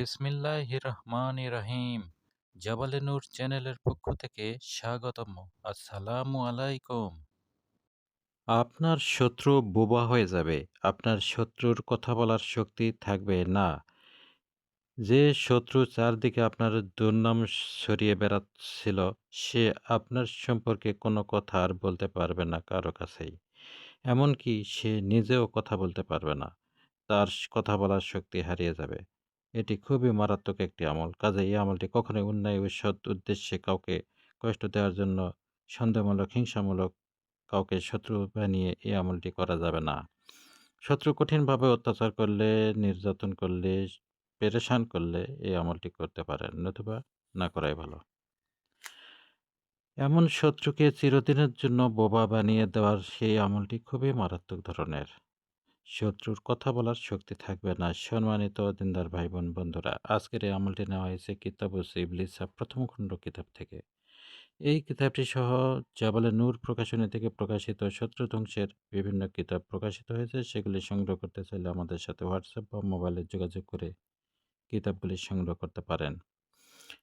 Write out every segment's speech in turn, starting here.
বিসমিল্লাহির রহমানির রহিম জাবালে নূর চ্যানেলের পক্ষ থেকে স্বাগতম। আসসালামু আলাইকুম। আপনার শত্রু বোবা হয়ে যাবে। আপনার শত্রুর কথা বলার শক্তি থাকবে না। যে শত্রু চারদিকে আপনার দুর্নাম ছড়িয়ে বেড়াচ্ছিল, সে আপনার সম্পর্কে কোনো কথা আর বলতে পারবে না কারও কাছেই। এমনকি সে নিজেও কথা বলতে পারবে না। তার কথা বলার শক্তি হারিয়ে যাবে। এটি খুবই মারাত্মক একটি আমল। কাজে এই আমলটি কখনোই অন্যায় ও সৎ উদ্দেশ্যে কাউকে কষ্ট দেওয়ার জন্য সন্দেহমূলক, হিংসামূলক কাউকে শত্রু বানিয়ে এই আমলটি করা যাবে না। শত্রু কঠিনভাবে অত্যাচার করলে, নির্যাতন করলে, পেরেশান করলে এই আমলটি করতে পারেন, নতুবা না করাই ভালো। এমন শত্রুকে চিরদিনের জন্য বোবা বানিয়ে দেওয়ার সেই আমলটি খুবই মারাত্মক ধরনের। শত্রুর কথা বলার শক্তি থাকবে না। সম্মানিত দিনদার ভাই বোন বন্ধুরা, আজকের এই আমলটি নেওয়া হয়েছে কিতাব ইবলিসা প্রথম খণ্ড কিতাব থেকে। এই কিতাবটি সহ জাবালে নূর প্রকাশনী থেকে প্রকাশিত শত্রু ধ্বংসের বিভিন্ন কিতাব প্রকাশিত হয়েছে। সেগুলি সংগ্রহ করতে চাইলে আমাদের সাথে হোয়াটসঅ্যাপ বা মোবাইলে যোগাযোগ করে কিতাবগুলি সংগ্রহ করতে পারেন।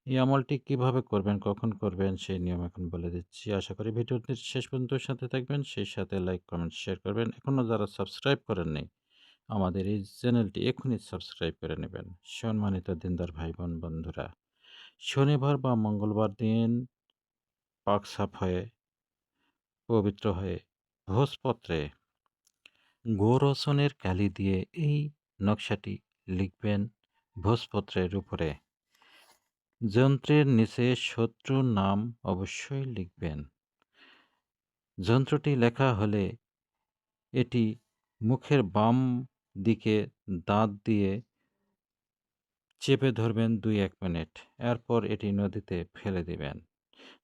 এই আমলটি কীভাবে করবেন, কখন করবেন সেই নিয়ম এখন বলে দিচ্ছি। আশা করি ভিডিওটির শেষ পর্যন্ত সাথে থাকবেন। সেই সাথে লাইক, কমেন্ট, শেয়ার করবেন। এখনও যারা সাবস্ক্রাইব করেননি আমাদের এই চ্যানেলটি এখনই সাবস্ক্রাইব করে নেবেন। সম্মানিত দিনদার ভাই বোন বন্ধুরা, শনিবার বা মঙ্গলবার দিন পাক সাফ হয়ে, পবিত্র হয়ে, ভোজপত্রে গোরসনের কালি দিয়ে এই নকশাটি লিখবেন ভোজপত্রের উপরে। যন্ত্রের নিচে শত্রুর নাম অবশ্যই লিখবেন। যন্ত্রটি লেখা হলে এটি মুখের বাম দিকে দাঁত দিয়ে চেপে ধরবেন দুই এক মিনিট। এরপর এটি নদীতে ফেলে দিবেন।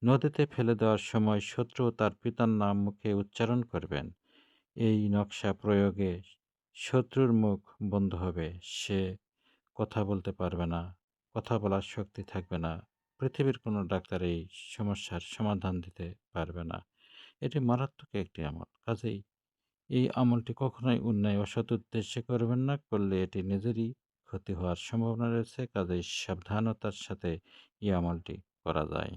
নদীতে ফেলে দেওয়ার সময় শত্রু তার পিতার নাম মুখে উচ্চারণ করবেন। এই নকশা প্রয়োগে শত্রুর মুখ বন্ধ হবে। সে কথা বলতে পারবে না। কথা বলার শক্তি থাকবে না। পৃথিবীর কোনো ডাক্তার এই সমস্যার সমাধান দিতে পারবে না। এটি মারাত্মক একটি আমল। কাজেই এই আমলটি কখনোই অন্যায়, অসৎ উদ্দেশ্যে করবেন না। করলে এটি নিজেরই ক্ষতি হওয়ার সম্ভাবনা রয়েছে। কাজেই সাবধানতার সাথে এই আমলটি করা যায়।